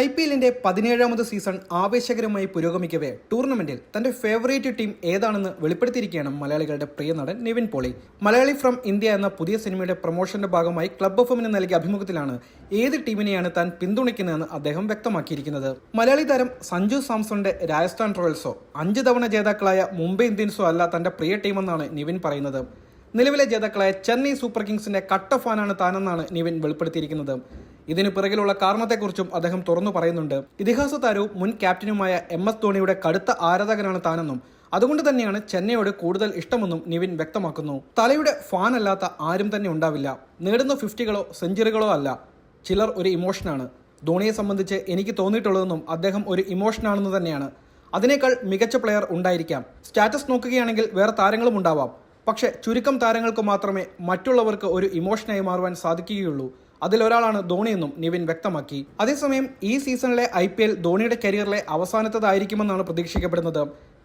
I P എല്ലിന്റെ പതിനേഴാമത് season ആവേശകരമായി പുരോഗമിക്കവേ ടൂർണമെന്റിൽ തന്റെ ഫേവറേറ്റ് ടീം ഏതാണെന്ന് വെളിപ്പെടുത്തിയിരിക്കുകയാണ് മലയാളികളുടെ പ്രിയ നടൻ നിവിൻ പോളി. മലയാളി ഫ്രം ഇന്ത്യ എന്ന പുതിയ സിനിമയുടെ പ്രൊമോഷന്റെ ഭാഗമായി ക്ലബ് എഫ് എമ്മിന് നൽകിയ അഭിമുഖത്തിലാണ് ഏത് ടീമിനെയാണ് താൻ പിന്തുണയ്ക്കുന്നതെന്ന് അദ്ദേഹം വ്യക്തമാക്കിയിരിക്കുന്നത്. മലയാളി താരം സഞ്ജു സാംസണിന്റെ രാജസ്ഥാൻ റോയൽസോ അഞ്ച് തവണ ജേതാക്കളായ മുംബൈ ഇന്ത്യൻസോ അല്ല തന്റെ പ്രിയ ടീമെന്നാണ് നിവിൻ പറയുന്നത്. നിലവിലെ ജേതാക്കളായ ചെന്നൈ സൂപ്പർ കിങ്സിന്റെ കട്ട് ഓഫ് ഫാനാണ് താനെന്നാണ് നിവിൻ വെളിപ്പെടുത്തിയിരിക്കുന്നത്. ഇതിന് പിറകിലുള്ള കാരണത്തെക്കുറിച്ചും അദ്ദേഹം തുറന്നു പറയുന്നുണ്ട്. ഇതിഹാസ താരവും മുൻ ക്യാപ്റ്റനുമായ എം എസ് ധോണിയുടെ കടുത്ത ആരാധകനാണ് താനെന്നും അതുകൊണ്ട് തന്നെയാണ് ചെന്നൈയോട് കൂടുതൽ ഇഷ്ടമെന്നും നിവിൻ വ്യക്തമാക്കുന്നു. തലയുടെ ഫാൻ അല്ലാത്ത ആരും തന്നെ ഉണ്ടാവില്ല. നേടുന്ന ഫിഫ്റ്റികളോ സെഞ്ചുറികളോ അല്ല. ചിലർ ഒരു ഇമോഷനാണ് ധോണിയെ സംബന്ധിച്ച് എനിക്ക് തോന്നിയിട്ടുള്ളതെന്നും അദ്ദേഹം ഒരു ഇമോഷനാണെന്ന് തന്നെയാണ്. അതിനേക്കാൾ മികച്ച പ്ലെയർ ഉണ്ടായിരിക്കാം. സ്റ്റാറ്റസ് നോക്കുകയാണെങ്കിൽ വേറെ താരങ്ങളും ഉണ്ടാവാം. പക്ഷേ ചുരുക്കം താരങ്ങൾക്ക് മാത്രമേ മറ്റുള്ളവർക്ക് ഒരു ഇമോഷനായി മാറുവാൻ സാധിക്കുകയുള്ളൂ. അതിലൊരാളാണ് ധോണിയെന്നും നിവിൻ വ്യക്തമാക്കി. അതേസമയം ഈ സീസണിലെ ഐ പി എൽ ധോണിയുടെ കരിയറിലെ അവസാനത്തതായിരിക്കുമെന്നാണ് പ്രതീക്ഷിക്കപ്പെടുന്നത്.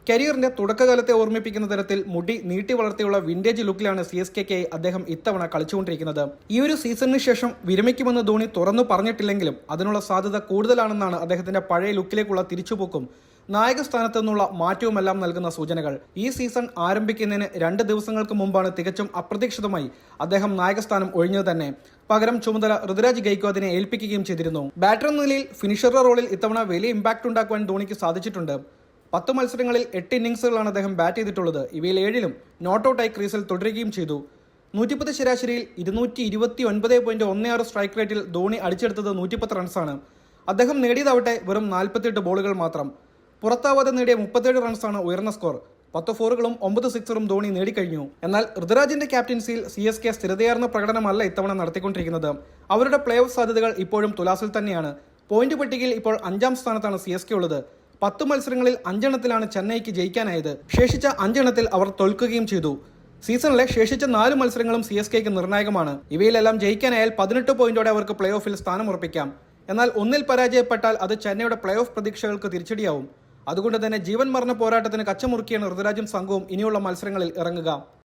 കരിയറിന്റെ തുടക്കകാലത്തെ ഓർമ്മിപ്പിക്കുന്ന തരത്തിൽ മുടി നീട്ടി വളർത്തിയുള്ള വിന്റേജ് ലുക്കിലാണ് സി എസ് കെക്കായി അദ്ദേഹം ഇത്തവണ കളിച്ചുകൊണ്ടിരിക്കുന്നത്. ഈ ഒരു സീസണിന് ശേഷം വിരമിക്കുമെന്ന് ധോണി തുറന്നു പറഞ്ഞിട്ടില്ലെങ്കിലും അതിനുള്ള സാധ്യത കൂടുതലാണെന്നാണ് അദ്ദേഹത്തിന്റെ പഴയ ലുക്കിലേക്കുള്ള തിരിച്ചുപോക്കും നായക സ്ഥാനത്തു നിന്നുള്ള മാറ്റവുമെല്ലാം നൽകുന്ന സൂചനകൾ ഈ സീസൺ ആരംഭിക്കുന്നതിന് രണ്ട് ദിവസങ്ങൾക്ക് മുമ്പാണ് തികച്ചും അപ്രതീക്ഷിതമായി അദ്ദേഹം നായകസ്ഥാനം ഒഴിഞ്ഞത് തന്നെ. പകരം ചുമതല ഋതുരാജ് ഗൈക്വാദിനെ ഏൽപ്പിക്കുകയും ചെയ്തിരുന്നു. ബാറ്റർ നിലയിൽ ഫിനിഷറുടെ റോളിൽ ഇത്തവണ വലിയ ഇമ്പാക്ട് ഉണ്ടാക്കുവാൻ ധോണിക്ക് സാധിച്ചിട്ടുണ്ട്. പത്ത് മത്സരങ്ങളിൽ എട്ട് ഇന്നിംഗ്സുകളാണ് അദ്ദേഹം ബാറ്റ് ചെയ്തിട്ടുള്ളത്. ഇവയിൽ ഏഴിലും നോട്ട് ഔട്ടായി ക്രീസിൽ തുടരുകയും ചെയ്തു. നൂറ്റിപ്പത്ത് ശരാശരിയിൽ ഇരുന്നൂറ്റി ഇരുപത്തി ഒൻപത് പോയിന്റ് ഒന്ന് ആറ് സ്ട്രൈക്ക് റേറ്റിൽ ധോണി അടിച്ചെടുത്തത് നൂറ്റിപ്പത്ത് റൺസാണ് അദ്ദേഹം നേടിയതാവട്ടെ വെറും നാൽപ്പത്തിയെട്ട് ബോളുകൾ മാത്രം. പുറത്താവാതെ നേടിയ മുപ്പത്തേഴ് റൺസാണ് ഉയർന്ന സ്കോർ. പത്ത് ഫോറുകളും ഒമ്പത് സിക്സറും ധോണി നേടിക്കഴിഞ്ഞു. എന്നാൽ ഋതുരാജിന്റെ ക്യാപ്റ്റൻസിയിൽ സി എസ് കെ സ്ഥിരതയാർന്ന പ്രകടനമല്ല ഇത്തവണ നടത്തിക്കൊണ്ടിരിക്കുന്നത്. അവരുടെ പ്ലേ ഓഫ് സാധ്യതകൾ ഇപ്പോഴും തുലാസിൽ തന്നെയാണ്. പോയിന്റ് പട്ടികയിൽ ഇപ്പോൾ അഞ്ചാം സ്ഥാനത്താണ് സി എസ് കെ ഉള്ളത്. പത്ത് മത്സരങ്ങളിൽ അഞ്ചെണ്ണത്തിലാണ് ചെന്നൈക്ക് ജയിക്കാനായത്. ശേഷിച്ച അഞ്ചെണ്ണത്തിൽ അവർ തോൽക്കുകയും ചെയ്തു. സീസണിലെ ശേഷിച്ച നാല് മത്സരങ്ങളും സി എസ് കെക്ക് നിർണായകമാണ്. ഇവയിലെല്ലാം ജയിക്കാനായാൽ പതിനെട്ട് പോയിന്റോടെ അവർക്ക് പ്ലേ ഓഫിൽ സ്ഥാനം ഉറപ്പിക്കാം എന്നാൽ ഒന്നിൽ പരാജയപ്പെട്ടാൽ അത് ചെന്നൈയുടെ പ്ലേ ഓഫ് പ്രതീക്ഷകൾക്ക് തിരിച്ചടിയാവും. അതുകൊണ്ട് തന്നെ ജീവൻ മരണ പോരാട്ടത്തിന് കച്ചമുറുക്കിയാണ് ഋതുരാജും സംഘവും ഇനിയുള്ള മത്സരങ്ങളിൽ ഇറങ്ങുക.